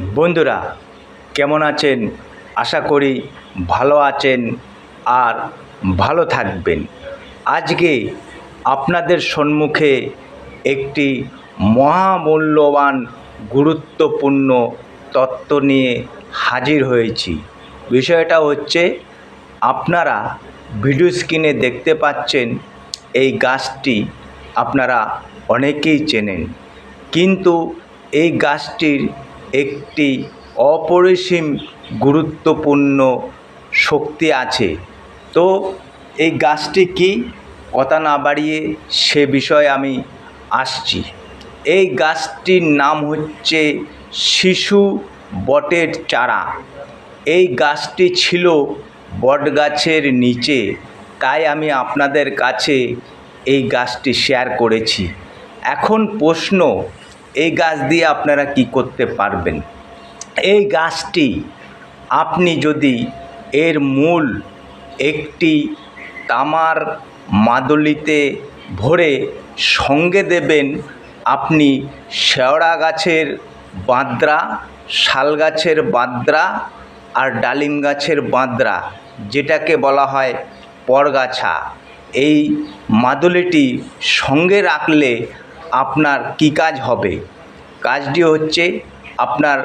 বন্ধুরা, কেমন আছেন? আশা করি ভালো আছেন আর ভালো থাকবেন। আজকে আপনাদের সম্মুখে একটি মহামূল্যবান, গুরুত্বপূর্ণ তত্ত্ব নিয়ে হাজির হয়েছি। বিষয়টা হচ্ছে, আপনারা ভিডিও স্ক্রিনে দেখতে পাচ্ছেন, এই গাছটি আপনারা অনেকেই চেনেন। কিন্তু এই গাছটির একটি অপরিসীম গুরুত্বপূর্ণ শক্তি আছে। তো এই গাছটি কি? কথা না বাড়িয়ে সে বিষয়ে আমি আসছি। এই গাছটির নাম হচ্ছে শিশু বটের চারা। এই গাছটি ছিল বট গাছের নিচে, তাই আমি আপনাদের কাছে এই গাছটি শেয়ার করেছি। এখন প্রশ্ন এই গাছ দিয়ে আপনারা কি করতে পারবেন? এই গাছটি আপনি যদি এর মূল একটি তামার মাদলিতে ভরে সঙ্গে দেবেন, আপনি শেওড়া গাছের বাঁদরা, শাল গাছের বাঁদরা আর ডালিম গাছের বাঁদরা, যেটাকে বলা হয় পরগাছা, এই মাদুলিটি সঙ্গে রাখলে আপনার কী কাজ হবে? কাজটি হচ্ছে আপনার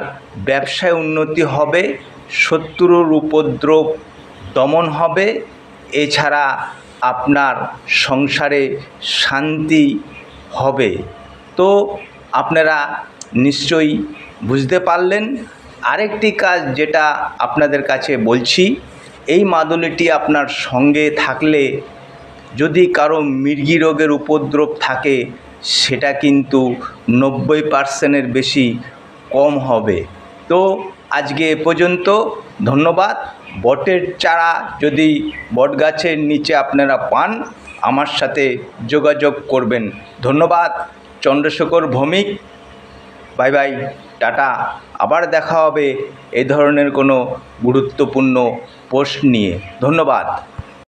ব্যবসায় উন্নতি হবে, শত্রুর উপদ্রব দমন হবে, এছাড়া আপনার সংসারে শান্তি হবে। তো আপনারা নিশ্চয়ই বুঝতে পারলেন। আরেকটি কাজ যেটা আপনাদের কাছে বলছি, এই মাদুলিটি আপনার সঙ্গে থাকলে যদি কারও মৃগী রোগের উপদ্রব থাকে, সেটা কিন্তু নব্বই পার্সেন্টের বেশি কম হবে। তো আজকে এ পর্যন্ত, ধন্যবাদ। বটের চারা যদি বট গাছের নিচে আপনারা পান, আমার সাথে যোগাযোগ করবেন। ধন্যবাদ। Chandrashekhar Bhowmik, bye bye, tata. আবার দেখা হবে এ ধরনের কোনো গুরুত্বপূর্ণ পোস্ট নিয়ে। ধন্যবাদ।